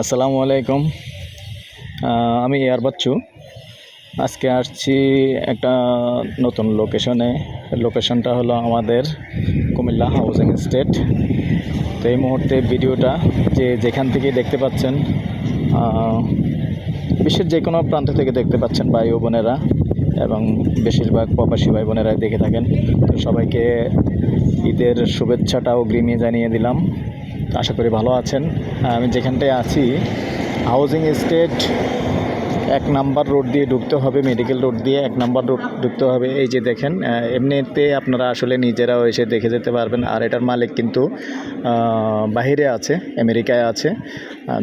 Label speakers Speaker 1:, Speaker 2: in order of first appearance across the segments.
Speaker 1: আসসালামু আলাইকুম। আমি এয়ার বাচ্চু। আজকে আসছি একটা নতুন লোকেশনে। লোকেশনটা হলো আমাদের কুমিল্লা হাউজিং স্টেট। তো এই মুহূর্তে ভিডিওটা যে যেখান থেকে দেখতে পাচ্ছেন বিশ্বের যে কোনো প্রান্ত থেকে দেখতে পাচ্ছেন ভাই ও বোনেরা এবং বেশিরভাগ প্রবাসী ভাই বোনেরাই দেখে থাকেন। তো সবাইকে ঈদের শুভেচ্ছাটা অগ্রিমে জানিয়ে দিলাম। আশা করি ভালো আছেন। আমি যেখানটায় আছি হাউজিং এস্টেট এক নাম্বার রোড দিয়ে ঢুকতে হবে মেডিকেল রোড দিয়ে এক নাম্বার রোড ঢুকতে হবে। এই যে দেখেন এমনিতে আপনারা আসলে নিজেরাও এসে দেখে যেতে পারবেন। আর এটার মালিক কিন্তু বাহিরে আছে, আমেরিকায় আছে।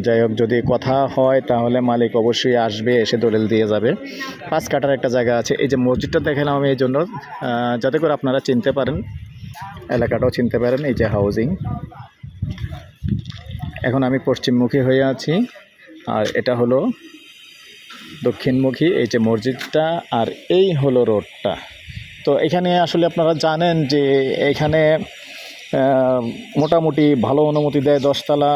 Speaker 1: যাই হোক, যদি কথা হয় তাহলে মালিক অবশ্যই আসবে, এসে দলিল দিয়ে যাবে। পাঁচ কাটার একটা জায়গা আছে। এই যে মসজিদটা দেখালাম আমি এই জন্য যাতে করে আপনারা চিনতে পারেন, এলাকাটাও চিনতে পারেন, এই যে হাউজিং এখন আমি পশ্চিমমুখী হয়ে আছি, আর এটা হলো দক্ষিণমুখী, এই যে মসজিদটা, আর এই হলো রোডটা। তো এখানে আসলে আপনারা জানেন যে এখানে মোটামুটি ভালো অনুমতি দেয় দশতলা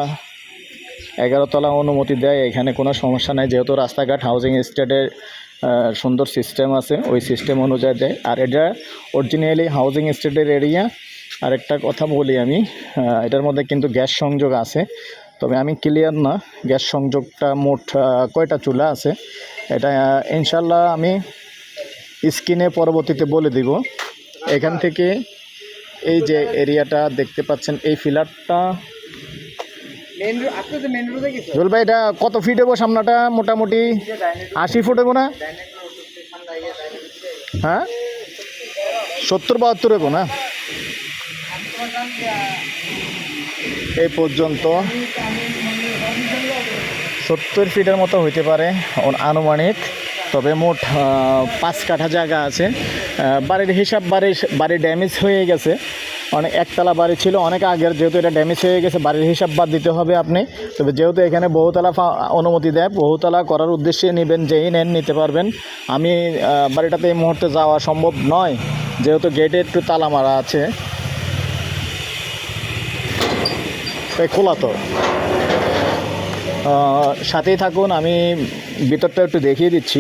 Speaker 1: এগারোতলা অনুমতি দেয়, এখানে কোনো সমস্যা নেই, যেহেতু রাস্তাঘাট হাউজিং এস্টেটের সুন্দর সিস্টেম আছে, ওই সিস্টেম অনুযায়ী দেয়। আর এটা অরিজিনালি হাউজিং এস্টেটের এরিয়া আর একটা কথা বলি আমি এটার মধ্যে কিন্তু গ্যাস সংযোগ আছে তবে আমি ক্লিয়ার না গ্যাস সংযোগটা মোট কয়টা চুলা আছে? এটা ইনশাল্লাহ আমি স্ক্রিনে পরবর্তীতে বলে দিব। এখান থেকে এই যে এরিয়াটা দেখতে পাচ্ছেন এই ফিলারটা জল ভাই এটা কত ফিট হব সামনাটা? মোটামুটি আশি ফুট হব না? হ্যাঁ? সত্তর বাহাত্তর হব না? এই পর্যন্ত সত্তর ফিটের মতো হইতে পারে আনুমানিক, তবে মোট পাঁচ কাঠা জায়গা আছে। বাড়ির হিসাব বাড়ির বাড়ি ড্যামেজ হয়ে গেছে। অনেক একতলা বাড়ি ছিল, অনেক আগের, যেহেতু এটা ড্যামেজ হয়ে গেছে, বাড়ির হিসাব বাদ দিতে হবে আপনি। তবে যেহেতু এখানে বহুতলা অনুমতি দেয়, বহুতলা করার উদ্দেশ্যে নেবেন, যেই নেন, নিতে পারবেন। আমি বাড়িটাতে এই মুহূর্তে যাওয়া সম্ভব নয়, যেহেতু গেটে একটু তালা মারা আছে। তাই খোলা তো। সাথেই থাকুন, আমি ভিতরটা একটু দেখিয়ে দিচ্ছি।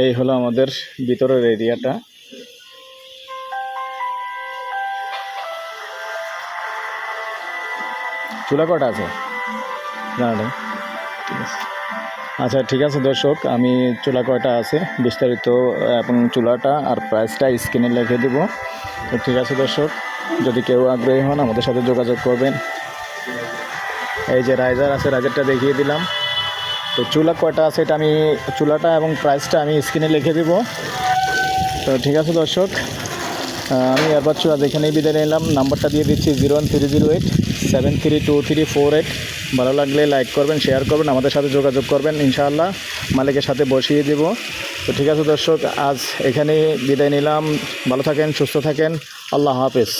Speaker 1: এই হলো আমাদের ভিতরের এরিয়াটা। চুলা কটা আছে? নেই। ঠিক আছে। আচ্ছা ঠিক আছে দর্শক, আমি চুলা কয়টা আছে? বিস্তারিত এবং চুলাটা আর প্রাইসটা স্ক্রিনে লিখে দেব। তো ঠিক আছে দর্শক, যদি কেউ আগ্রহী হন, আমাদের সাথে যোগাযোগ করবেন। এই যে রাইজার আছে রাইজারটা দেখিয়ে দিলাম। তো চুলা কয়টা আছে, এটা আমি, চুলাটা এবং প্রাইসটা আমি স্ক্রিনে লিখে দেব। তো ঠিক আছে দর্শক আমি এবার চুয়া যেখানেই বিদায় নিলাম। নাম্বারটা দিয়ে দিচ্ছি zero one three zero eight, seven three two three four eight. ভালো লাগলে লাইক করবেন, শেয়ার করবেন, আমাদের সাথে যোগাযোগ করবেন, ইনশাআল্লাহ। মালিকের সাথে বসিয়ে দেব। তো ঠিক আছে দর্শক, আজ এখানেই বিদায় নিলাম। ভালো থাকেন, সুস্থ থাকেন। আল্লাহ হাফেজ।